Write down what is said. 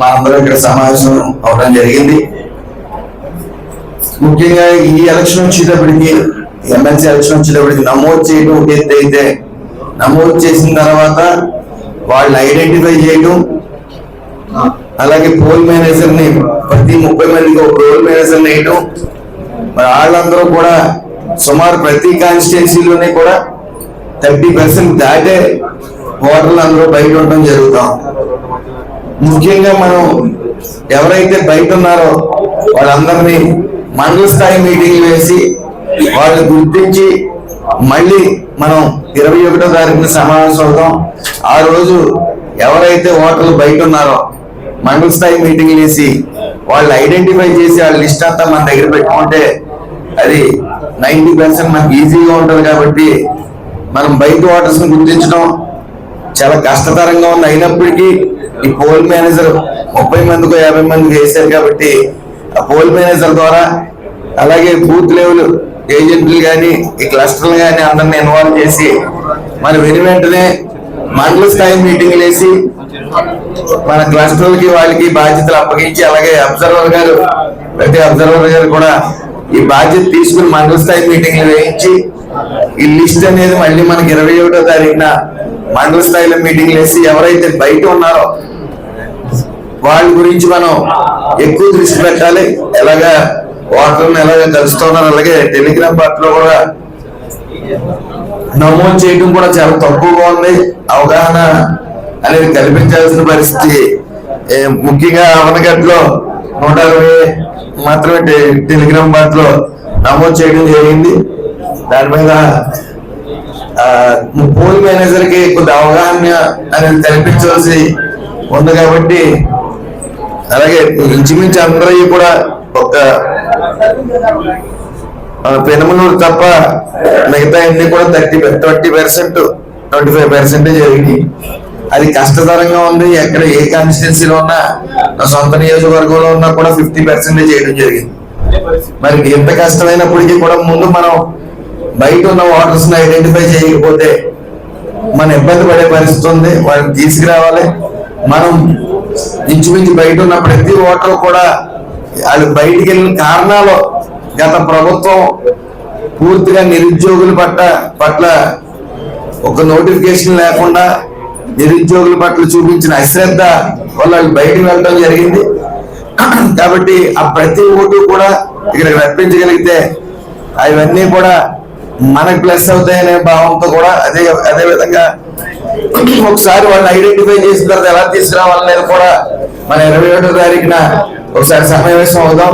మా అందరూ ఇక్కడ సమావేశం అవడం జరిగింది. ముఖ్యంగా ఈ ఎలక్షన్ వచ్చేటప్పటికి ఎమ్మెల్సీ ఎలక్షన్ వచ్చేటప్పటికి నమోదు చేయడం ఒక ఎత్తు అయితే నమోదు చేసిన తర్వాత వాళ్ళని ఐడెంటిఫై చేయడం అలాగే పోల్ మేనేజర్ని ప్రతి ముప్పై మందికి ఒక పోల్ మేనేజర్ వేయడం మరి వాళ్ళందరూ కూడా సుమారు ప్రతి కాన్స్టిట్యున్సీలోనే కూడా థర్టీ పర్సెంట్ దాటే ఓటర్లు అందరూ బయట ఉండడం జరుగుతాం ముఖ్యంగా మనం ఎవరైతే బయట ఉన్నారో వాళ్ళందరినీ మండల స్థాయి మీటింగ్లు వేసి వాళ్ళు గుర్తించి మళ్ళీ మనం ఇరవై ఒకటో తారీఖున సమావేశం అవుతాం. ఆ రోజు ఎవరైతే ఓటర్లు బయట ఉన్నారో మండల స్థాయి మీటింగ్లు వేసి వాళ్ళు ఐడెంటిఫై చేసి వాళ్ళ లిస్ట్ అంతా మన దగ్గర పెట్టుకుంటే అది నైన్టీ పర్సెంట్ మనకి ఈజీగా ఉంటుంది కాబట్టి మనం బయట ఓటర్స్ గుర్తించడం చాలా కష్టతరంగా ఉంది అయినప్పటికీ ఈ పోల్ మేనేజర్ ముప్పై మందికో యాభై మందికి వేశారు కాబట్టి ఆ పోల్ మేనేజర్ ద్వారా అలాగే బూత్ లెవెల్ ఏజెంట్లు కానీ ఈ క్లస్టర్లు కానీ అందరిని ఇన్వాల్వ్ చేసి మన వెను వెంటనే మండల స్థాయి మీటింగ్లు వేసి మన క్లస్టర్లకి వాళ్ళకి బాధ్యతలు అప్పగించి అలాగే అబ్జర్వర్ గారు ప్రతి అబ్జర్వర్ గారు కూడా ఈ బాధ్యత తీసుకుని మండల స్థాయి మీటింగ్లు వేయించి ఈ లిస్ట్ అనేది మళ్ళీ మనకి ఇరవై ఒకటో తారీఖున మండల స్థాయిలో మీటింగ్లు వేసి ఎవరైతే బయట ఉన్నారో వాళ్ళ గురించి మనం ఎక్కువ దృష్టి పెట్టాలి. ఎలాగా వాటర్ని ఎలాగ కలుస్తున్నారు అలాగే టెలిగ్రామ్ పార్టీలో కూడా నమోదు చేయడం కూడా చాలా తక్కువగా ఉంది. అవగాహన అనేది కల్పించాల్సిన పరిస్థితి ముఖ్యంగా అవనగట్లో నూట అరవై మాత్రమే టెలిగ్రామ్ బాట్లో నమోదు చేయడం జరిగింది. దాని మీద ఆ, పోల్ మేనేజర్కి కొద్ది అవగాహన అనేది కల్పించవలసి ఉంది కాబట్టి అలాగే ఇంచుమించు అందరూ కూడా ఒక పెనమలూరు తప్ప మిగతా అన్ని కూడా thirty thirty percent twenty five పర్సెంటే జరిగింది అది కష్టతరంగా ఉంది. ఎక్కడ ఏ కాన్స్టిట్యున్సీలో ఉన్నా నా సొంత నియోజకవర్గంలో ఉన్నా కూడా ఫిఫ్టీ పర్సెంటే చేయడం జరిగింది. మరి ఎంత కష్టమైనప్పటికీ కూడా ముందు మనం బయట ఉన్న వాటర్స్ ఐడెంటిఫై చేయకపోతే మన ఇబ్బంది పడే పరిస్థితి ఉంది. వాళ్ళని తీసుకురావాలి. మనం ఇంచుమించు బయట ఉన్న ప్రతి ఓటర్ కూడా వాళ్ళు బయటికి వెళ్ళిన కారణాలు గత ప్రభుత్వం పూర్తిగా నిరుద్యోగుల పట్ల పట్ల ఒక నోటిఫికేషన్ లేకుండా నిరుద్యోగుల పట్ల చూపించిన అశ్రద్ధ వల్ల వాళ్ళు బయటకు వెళ్ళడం జరిగింది. కాబట్టి ఆ ప్రతి ఓటు కూడా ఇక్కడ రప్పించగలిగితే అవన్నీ కూడా మనకు ప్లస్ అవుతాయనే భావంతో కూడా అదే అదే విధంగా ఒకసారి వాళ్ళని ఐడెంటిఫై చేసిన తర్వాత ఎలా తీసుకురావాలనేది కూడా మన ఇరవై ఒకటో తారీఖున ఒకసారి సమావేశం అవుదాం.